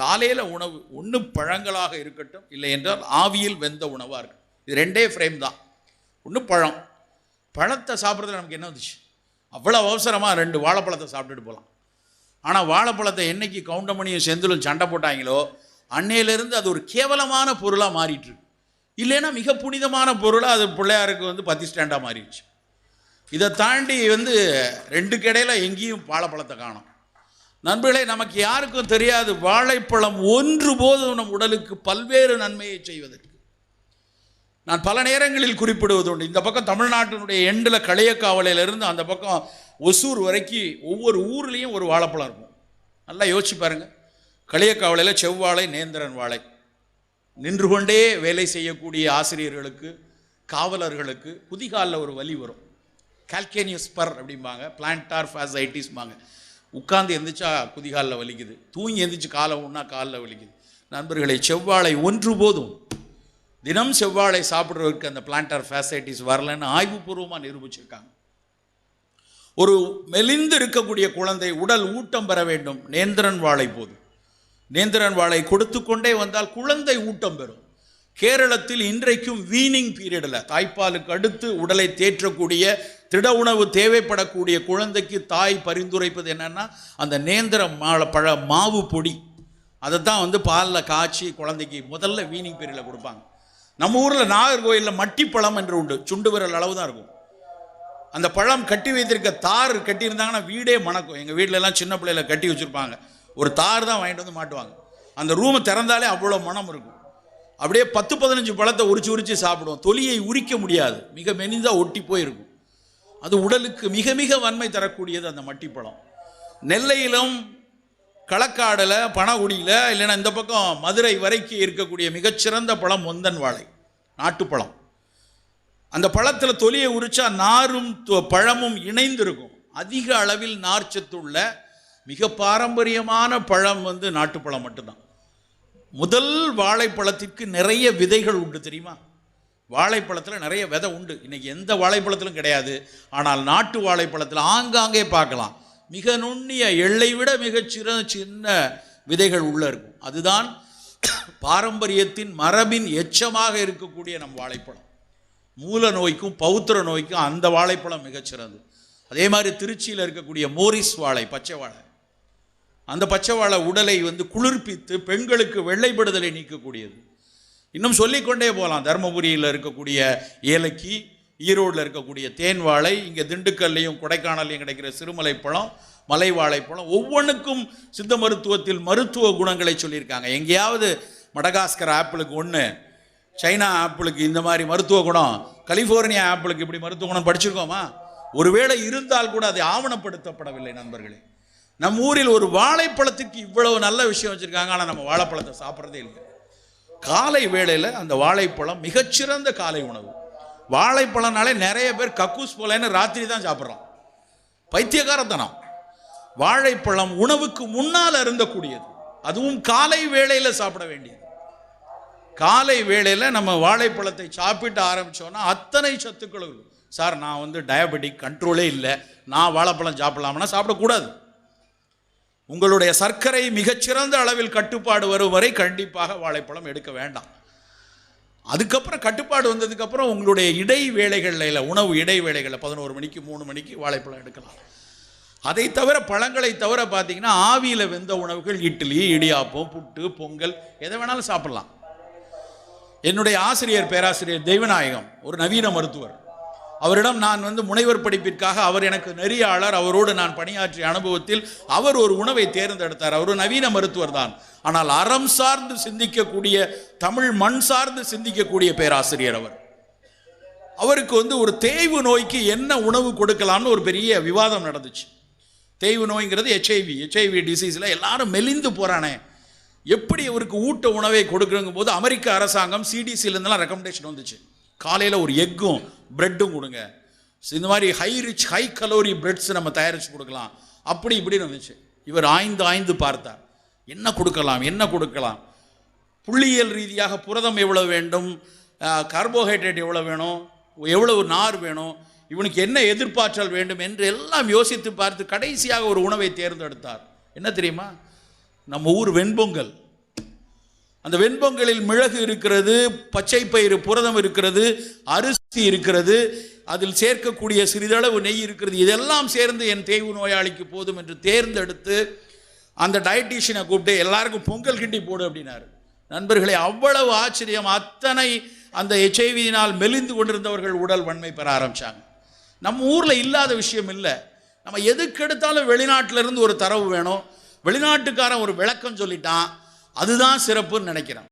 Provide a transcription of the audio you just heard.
காலையில் உணவு ஒன்று பழங்களாக இருக்கட்டும் இல்லை என்றால் ஆவியில் வெந்த உணவாக இருக்கும் இது ரெண்டே ஃப்ரேம் தான். ஒன்று பழம். பழத்தை சாப்பிட்றதுல நமக்கு என்ன வந்துச்சு? அவ்வளோ அவசரமாக ரெண்டு வாழைப்பழத்தை சாப்பிட்டுட்டு போகலாம் ஆனால் வாழைப்பழத்தை என்றைக்கு கவுண்டமணியும் செந்திலும் சண்டை போட்டாங்களோ அன்னையிலேருந்து அது ஒரு கேவலமான பொருளாக மாறிட்டுருக்கு இல்லைன்னா மிக புனிதமான பொருளாக அது பிள்ளையாருக்கு வந்து பத்தி ஸ்டாண்டாக மாறிடுச்சு. இதை தாண்டி வந்து ரெண்டு கடையில் எங்கேயும் வாழைப்பழத்தை காணோம். நண்பர்களே நமக்கு யாருக்கும் தெரியாது வாழைப்பழம் ஒன்று போதும் நம் உடலுக்கு பல்வேறு நன்மையை செய்வதற்கு. நான் பல நேரங்களில் குறிப்பிடுவது உண்டு. இந்த பக்கம் தமிழ்நாட்டினுடைய எண்டில் களியக்காவலையிலிருந்து அந்த பக்கம் ஒசூர் வரைக்கும் ஒவ்வொரு ஊர்லேயும் ஒரு வாழைப்பழம் இருக்கும். நல்லா யோசிச்சு பாருங்கள் களியக்காவலையில் செவ்வாழை நேந்திரன் வாழை. நின்று கொண்டே வேலை செய்யக்கூடிய ஆசிரியர்களுக்கு காவலர்களுக்கு குதிகாலில் ஒரு வலி வரும். கால்கேனியஸ் பர் அப்படிம்பாங்க. பிளான்டார் ஃபேசைட்டிஸ்பாங்க உட்கார்ந்து எந்திரிச்சா குதிகாலில் வலிக்குது. தூங்கி எந்திரிச்சு காலை ஒன்றா காலில் வலிக்குது. நண்பர்களே செவ்வாழை ஒன்று போதும். தினம் செவ்வாழை சாப்பிட்றவருக்கு அந்த பிளான்டர் ஃபேசைட்டிஸ் வரலன்னு ஆய்வுபூர்வமாக நிரூபிச்சிருக்காங்க. ஒரு மெலிந்து இருக்கக்கூடிய குழந்தை உடல் ஊட்டம் பெற வேண்டும். நேந்திரன் வாழை போதும். நேந்திரன் வாழை கொடுத்து கொண்டே வந்தால் குழந்தை ஊட்டம் பெறும். கேரளத்தில் இன்றைக்கும் வீனிங் பீரியடில் தாய்ப்பாலுக்கு அடுத்து உடலை தேற்றக்கூடிய திட உணவு தேவைப்படக்கூடிய குழந்தைக்கு தாய் பரிந்துரைப்பது என்னென்னா அந்த நேந்திர மாலை பழ மாவு பொடி. அதை தான் வந்து பாலில் காய்ச்சி குழந்தைக்கு முதல்ல வீனிங் பீரியடில் கொடுப்பாங்க. நம்ம ஊரில் நாகர்கோயிலில் மட்டிப்பழம் என்று உண்டு. சுண்டு விரல் அளவு தான் இருக்கும். அந்த பழம் கட்டி வைத்திருக்க தார் கட்டியிருந்தாங்கன்னா வீடே மணக்கும். எங்கள் வீட்டிலலாம் சின்ன பிள்ளையில கட்டி வச்சுருப்பாங்க. ஒரு தார் தான் வாங்கிட்டு வந்து மாட்டுவாங்க. அந்த ரூமை திறந்தாலே அவ்வளோ மனம் இருக்கும். அப்படியே பத்து பதினஞ்சு பழத்தை உரிச்சு உரிச்சு சாப்பிடுவோம். தொலியை உரிக்க முடியாது. மிக மெனிந்தா ஒட்டி போயிருக்கும். அது உடலுக்கு மிக மிக வன்மை தரக்கூடியது அந்த மட்டிப்பழம். நெல்லையிலும் களக்காடில் பனகுடியில் இல்லைன்னா இந்த பக்கம் மதுரை வரைக்கும் இருக்கக்கூடிய மிகச்சிறந்த பழம் முந்தன் வாழை நாட்டுப்பழம். அந்த பழத்தில் தொலியை உரிச்சா நாரும் தொ- பழமும் இணைந்திருக்கும். அதிக அளவில் நார்ச்சத்துள்ள மிக பாரம்பரியமான பழம் வந்து நாட்டுப்பழம் மட்டும்தான். முதல் வாழைப்பழத்திற்கு நிறைய விதைகள் உண்டு தெரியுமா? வாழைப்பழத்தில் நிறைய விதை உண்டு. இன்றைக்கி எந்த வாழைப்பழத்திலும் கிடையாது. ஆனால் நாட்டு வாழைப்பழத்தில் ஆங்காங்கே பார்க்கலாம். மிக நுண்ணிய எல்லை விட மிகச் சிற சின்ன விதைகள் உள்ளே இருக்கும். அதுதான் பாரம்பரியத்தின் மரபின் எச்சமாக இருக்கக்கூடிய நம் வாழைப்பழம். மூல நோய்க்கும் பௌத்திர நோய்க்கும் அந்த வாழைப்பழம் மிகச்சிறந்தது அதே மாதிரி திருச்சியில் இருக்கக்கூடிய மோரிஸ் வாழை பச்சை வாழை. அந்த பச்சை வாழை உடலை வந்து குளிர்ப்பித்து பெண்களுக்கு வெள்ளைப்படுதலை நீக்கக்கூடியது. இன்னும் சொல்லிக்கொண்டே போகலாம் தருமபுரியில் இருக்கக்கூடிய ஏலக்கி ஈரோடில் இருக்கக்கூடிய தேன் வாழை இங்கே திண்டுக்கல்லையும் கொடைக்கானல்லையும் கிடைக்கிற சிறுமலை பழம் மலை வாழைப்பழம் ஒவ்வொன்றுக்கும் சித்த மருத்துவத்தில் மருத்துவ குணங்களை சொல்லியிருக்காங்க. எங்கேயாவது மடகாஸ்கர் ஆப்பிளுக்கு ஒன்று சைனா ஆப்பிளுக்கு இந்த மாதிரி மருத்துவ குணம் கலிஃபோர்னியா ஆப்பிளுக்கு இப்படி மருத்துவ குணம் படிச்சிருக்கோமா? ஒருவேளை இருந்தால் கூட அது ஆவணப்படுத்தப்படவில்லை நண்பர்களே. நம்ம ஊரில் ஒரு வாழைப்பழத்துக்கு இவ்வளவு நல்ல விஷயம் வச்சுருக்காங்க ஆனால் நம்ம வாழைப்பழத்தை சாப்பிட்றதே இல்லை. காலை வேளையில் அந்த வாழைப்பழம் மிகச்சிறந்த காலை உணவு. வாழைப்பழம்னாலே நிறைய பேர் கக்கூஸ் போலன்னு ராத்திரி தான் சாப்பிட்றோம். பைத்தியகாரத்தனம் வாழைப்பழம் உணவுக்கு முன்னால் அருந்தக்கூடியது அதுவும் காலை வேளையில் சாப்பிட வேண்டியது. காலை வேளையில் நம்ம வாழைப்பழத்தை சாப்பிட்டு ஆரம்பித்தோன்னா அத்தனை சத்துக்களும் சார் நான் வந்து டயபெட்டிக் கண்ட்ரோலே இல்லை. நான் வாழைப்பழம் சாப்பிடலாம்னா சாப்பிடக்கூடாது. உங்களுடைய சர்க்கரை மிகச்சிறந்த அளவில் கட்டுப்பாடு வரும் வரை கண்டிப்பாக வாழைப்பழம் எடுக்க வேண்டாம். அதுக்கப்புறம் கட்டுப்பாடு வந்ததுக்கப்புறம் உங்களுடைய இடைவேளைகளில் உணவு இடைவேளைகளில் பதினோரு மணிக்கு மூணு மணிக்கு வாழைப்பழம் எடுக்கலாம். அதை தவிர பழங்களை தவிர பார்த்தீங்கன்னா ஆவியில் வெந்த உணவுகள் இட்லி இடியாப்பம் புட்டு பொங்கல் எதை வேணாலும் சாப்பிடலாம். என்னுடைய ஆசிரியர் பேராசிரியர் தெய்வநாயகம் ஒரு நவீன மருத்துவர். அவரிடம் நான் வந்து முனைவர் படிப்பிற்காக அவர் எனக்கு நெறியாளர் அவரோடு நான் பணியாற்றிய அனுபவத்தில் அவர் ஒரு உணவை தேர்ந்தெடுத்தார். அவர் நவீன மருத்துவர் தான். ஆனால் அறம் சார்ந்து சிந்திக்கக்கூடிய தமிழ் மண் சார்ந்து சிந்திக்கக்கூடிய பேராசிரியர் அவர். அவருக்கு வந்து ஒரு தேய்வு நோய்க்கு என்ன உணவு கொடுக்கலாம்னு ஒரு பெரிய விவாதம் நடந்துச்சு. தேய்வு நோய்ங்கிறது ஹெச்ஐவி ஹெச்ஐவி டிசீஸில் எல்லாரும் மெலிந்து போகிறானே எப்படி அவருக்கு ஊட்ட உணவை கொடுக்குறங்கும் போது அமெரிக்க அரசாங்கம் சிடிசிலேருந்துலாம் ரெக்கமெண்டேஷன் வந்துச்சு. காலையில் ஒரு எக்கும் பிரெட்டும் கொடுங்க. இந்த மாதிரி high rich high calorie breads நம்ம தயாரித்து கொடுக்கலாம். அப்படி இப்படின்னு வந்துச்சு இவர் ஆய்ந்து ஆய்ந்து பார்த்தார். என்ன கொடுக்கலாம் என்ன கொடுக்கலாம்? புள்ளியியல் ரீதியாக புரதம் எவ்வளோ வேண்டும்? கார்போஹைட்ரேட் எவ்வளோ வேணும்? எவ்வளவு நார் வேணும்? இவனுக்கு என்ன எதிர்பார்த்தல் வேண்டும் என்று எல்லாம் யோசித்து பார்த்து கடைசியாக ஒரு உணவை தேர்ந்தெடுத்தார். என்ன தெரியுமா? நம்ம ஊர் வெண்பொங்கல். அந்த வெண்பொங்கலில் மிளகு இருக்கிறது பச்சை பயிறு புரதம் இருக்கிறது அரிசி இருக்கிறது அதில் சேர்க்கக்கூடிய சிறிதளவு நெய் இருக்கிறது இதெல்லாம் சேர்ந்து என் தேய்வு நோயாளிக்கு போதும் என்று தேர்ந்தெடுத்து அந்த டயட்டீஷியனை கூப்பிட்டு எல்லாருக்கும் பொங்கல் கிண்டி போடு அப்படின்னாரு. நண்பர்களே அவ்வளவு ஆச்சரியம். அத்தனை அந்த எச்ஐவியினால் மெலிந்து கொண்டிருந்தவர்கள் உடல் வன்மை பெற ஆரம்பித்தாங்க நம்ம ஊரில் இல்லாத விஷயம் இல்லை. நம்ம எதுக்கு எடுத்தாலும் வெளிநாட்டிலேருந்து ஒரு தரவு வேணும். வெளிநாட்டுக்காரன் ஒரு விளக்கம் சொல்லிட்டான். அதுதான் சிறப்புன்னு நினைக்கிறேன்.